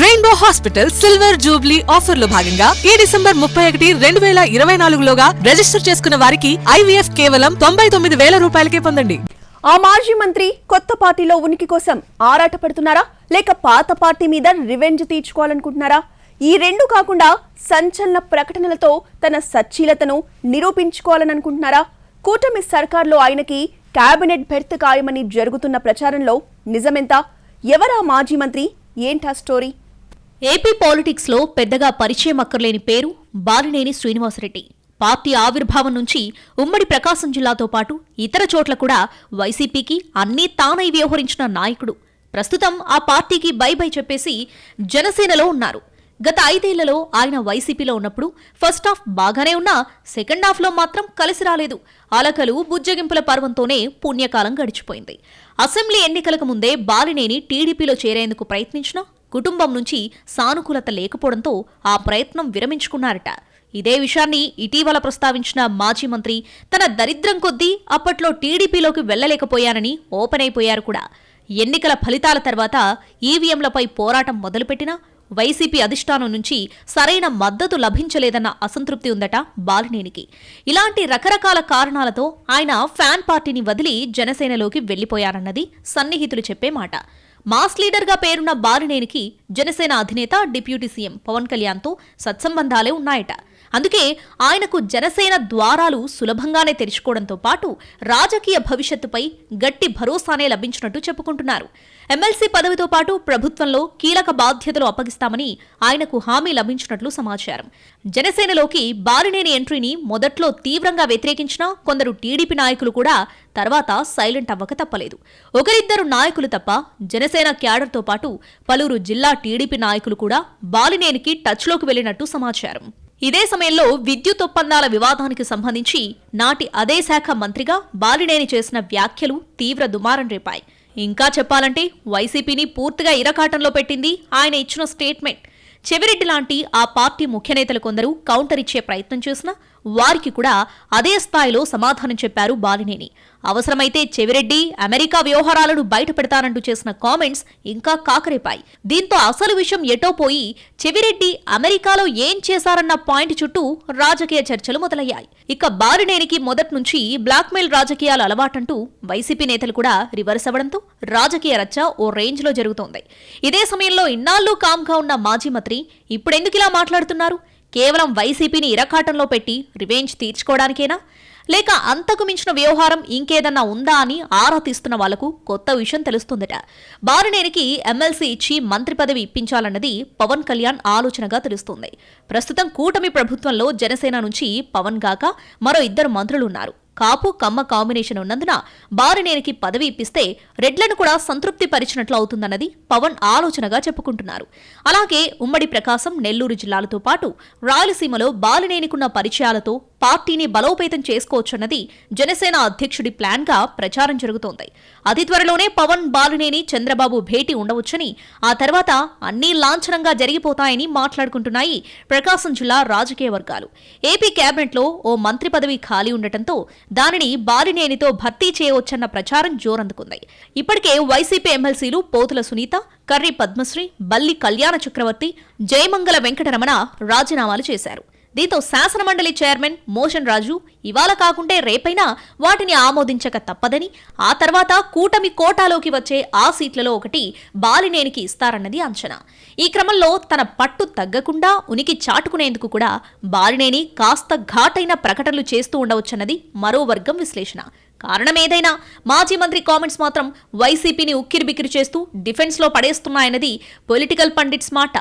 Rainbow hospital silver Jubilee ఆఫర్లో భాగంగా ఈ డిసెంబర్ ముప్పై ఒకటి రెండు వేల ఇరవై నాలుగులోగా రిజిస్టర్ చేసుకున్న వారికి ఐవీఎఫ్ కేవలం తొంభై తొమ్మిది వేల రూపాయలకే పొందండి. ఆ మాజీ మంత్రి కొత్త పార్టీలో ఉనికి కోసం ఆరాటపడుతున్నారా? లేక పాత పార్టీ మీద రివెంజ్ తీర్చుకోవాలనుకుంటున్నారా? ఈ రెండు కాకుండా సంచలన ప్రకటనలతో తన సచ్చీలతను నిరూపించుకోవాలని అనుకుంటున్నారా కూటమి సర్కార్లో ఆయనకి కేబినెట్ బెర్త్ ఖాయమని జరుగుతున్న ప్రచారంలో నిజమెంత? ఎవరా మాజీ మంత్రి? ఏంటా స్టోరీ? ఏపీ పాలిటిక్స్లో పెద్దగా పరిచయం అక్కర్లేని పేరు బాలినేని శ్రీనివాసరెడ్డి. పార్టీ ఆవిర్భావం నుంచి ఉమ్మడి ప్రకాశం జిల్లాతో పాటు ఇతర చోట్ల కూడా వైసీపీకి అన్నీ తానై వ్యవహరించిన నాయకుడు. ప్రస్తుతం ఆ పార్టీకి బై బై చెప్పేసి జనసేనలో ఉన్నారు. గత ఐదేళ్ళలో ఆయన వైసీపీలో ఉన్నప్పుడు ఫస్ట్ హాఫ్ బాగానే ఉన్నా సెకండ్ హాఫ్లో మాత్రం కలిసి రాలేదు. అలకలు బుజ్జగింపుల పర్వంతోనే పుణ్యకాలం గడిచిపోయింది. అసెంబ్లీ ఎన్నికలకు ముందే బాలినేని టీడీపీలో చేరేందుకు ప్రయత్నించినా కుటుంబం నుంచి సానుకూలత లేకపోవడంతో ఆ ప్రయత్నం విరమించుకున్నారట. ఇదే విషయాన్ని ఇటీవల ప్రస్తావించిన మాజీ మంత్రి తన దరిద్రం కొద్దీ అప్పట్లో టీడీపీలోకి వెళ్ళలేకపోయానని ఓపెన్ అయిపోయారు కూడా. ఎన్నికల ఫలితాల తర్వాత ఈవీఎంలపై పోరాటం మొదలుపెట్టినా వైసీపీ అధిష్టానం నుంచి సరైన మద్దతు లభించలేదన్న అసంతృప్తి ఉందట బాలినేనికి. ఇలాంటి రకరకాల కారణాలతో ఆయన ఫ్యాన్ పార్టీని వదిలి జనసేనలోకి వెళ్ళిపోయారన్నది సన్నిహితులు చెప్పే మాట. మాస్ లీడర్గా పేరున్న బాలినేనికి జనసేన అధినేత డిప్యూటీ సీఎం పవన్ కళ్యాణ్తో సత్సంబంధాలే ఉన్నాయట. అందుకే ఆయనకు జనసేన ద్వారాలు సులభంగానే తెరుచుకోవడంతో పాటు రాజకీయ భవిష్యత్తుపై గట్టి భరోసానే లభించినట్టు చెప్పుకుంటున్నారు. ఎమ్మెల్సీ పదవితో పాటు ప్రభుత్వంలో కీలక బాధ్యతలు అప్పగిస్తామని ఆయనకు హామీ లభించినట్లు సమాచారం. జనసేనలోకి బాలినేని ఎంట్రీని మొదట్లో తీవ్రంగా వ్యతిరేకించిన కొందరు టీడీపీ నాయకులు కూడా తర్వాత సైలెంట్ అవ్వక తప్పలేదు. ఒకరిద్దరు నాయకులు తప్ప జనసేన క్యాడర్తో పాటు పలువురు జిల్లా టీడీపీ నాయకులు కూడా బాలినేనికి టచ్లోకి వెళ్ళినట్టు సమాచారం. ఇదే సమయంలో విద్యుత్ ఒప్పందాల వివాదానికి సంబంధించి నాటి అదే శాఖ మంత్రిగా బాలినేని చేసిన వ్యాఖ్యలు తీవ్ర దుమారం రేపాయి. ఇంకా చెప్పాలంటే వైసీపీని పూర్తిగా ఇరకాటంలో పెట్టింది ఆయన ఇచ్చిన స్టేట్మెంట్. చెవిరెడ్డి లాంటి ఆ పార్టీ ముఖ్య నేతలు కొందరు కౌంటర్ ఇచ్చే ప్రయత్నం చేసినా వారికి కూడా అదే స్థాయిలో సమాధానం చెప్పారు బాలినేని. అవసరమైతే చెవిరెడ్డి అమెరికా వ్యవహారాలను బయట పెడతానంటూ చేసిన కామెంట్స్ ఇంకా కాకరేపాయి. దీంతో అసలు విషయం ఎటో పోయి చెవిరెడ్డి అమెరికాలో ఏం చేశారన్న పాయింట్ చుట్టూ రాజకీయ చర్చలు మొదలయ్యాయి. ఇక బాలినేనికి మొదటి నుంచి బ్లాక్మెయిల్ రాజకీయాలు అలవాటంటూ వైసీపీ నేతలు కూడా రివర్స్ అవ్వడంతో రాజకీయ రచ్చ ఓ రేంజ్లో జరుగుతోంది. ఇదే సమయంలో ఇన్నాళ్ళు కామ్గా ఉన్న మాజీ మంత్రి ఇప్పుడెందుకు ఇలా మాట్లాడుతున్నారు? కేవలం వైసీపీని ఇరకాటంలో పెట్టి రివెంజ్ తీర్చుకోవడానికేనా? లేక అంతకు మించిన వ్యవహారం ఇంకేదన్నా ఉందా అని ఆరా తీస్తున్న వాళ్ళకు కొత్త విషయం తెలుస్తుందట. బారినేనికి ఎమ్మెల్సీ ఇచ్చి మంత్రి పదవి ఇప్పించాలన్నది పవన్ కళ్యాణ్ ఆలోచనగా తెలుస్తుంది. ప్రస్తుతం కూటమి ప్రభుత్వంలో జనసేన నుంచి పవన్ గాక మరో ఇద్దరు మంత్రులు ఉన్నారు కాపు కమ్మ కాంబినేషన్ ఉన్నందున బారినేనికి పదవి ఇప్పిస్తే రెడ్లను కూడా సంతృప్తి పరిచినట్లు అవుతుందన్నది పవన్ ఆలోచనగా చెప్పుకుంటున్నారు. అలాగే ఉమ్మడి ప్రకాశం నెల్లూరు జిల్లాలతో పాటు రాయలసీమలో బాలినేనికున్న పరిచయాలతో పార్టీని బలోపేతం చేసుకోవచ్చన్నది జనసేన అధ్యక్షుడి ప్లాన్గా ప్రచారం జరుగుతోంది. అతి త్వరలోనే పవన్ బాలినేని చంద్రబాబు భేటీ ఉండవచ్చని ఆ తర్వాత అన్నీ లాంఛనంగా జరిగిపోతాయని మాట్లాడుకుంటున్నాయి ప్రకాశం జిల్లా రాజకీయ వర్గాలు. ఏపీ కేబినెట్లో ఓ మంత్రి పదవి ఖాళీ ఉండటంతో దానిని బాలినేనితో భర్తీ చేయవచ్చన్న ప్రచారం జోరందుకుంది. ఇప్పటికే వైసీపీ ఎమ్మెల్సీలు పోతుల సునీత కర్రి పద్మశ్రీ బల్లి కళ్యాణ చక్రవర్తి జయమంగళ వెంకటరమణ రాజీనామాలు చేశారు. దీంతో శాసనమండలి చైర్మన్ మోషన్ రాజు ఇవాళ కాకుంటే రేపైనా వాటిని ఆమోదించక తప్పదని ఆ తర్వాత కూటమి కోటాలోకి వచ్చే ఆ సీట్లలో ఒకటి బాలినేనికి ఇస్తారన్నది అంచనా. ఈ క్రమంలో తన పట్టు తగ్గకుండా ఉనికి చాటుకునేందుకు కూడా బాలినేని కాస్త ఘాటైన ప్రకటనలు చేస్తూ ఉండవచ్చన్నది మరో వర్గం విశ్లేషణ. కారణం ఏదైనా మాజీ మంత్రి కామెంట్స్ మాత్రం వైసీపీని ఉక్కిరిబిక్కిరి చేస్తూ డిఫెన్స్లో పడేస్తున్నాయన్నది పొలిటికల్ పండిట్స్ మాట.